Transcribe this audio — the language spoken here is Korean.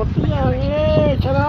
ยังหมดยังเย้ชนะ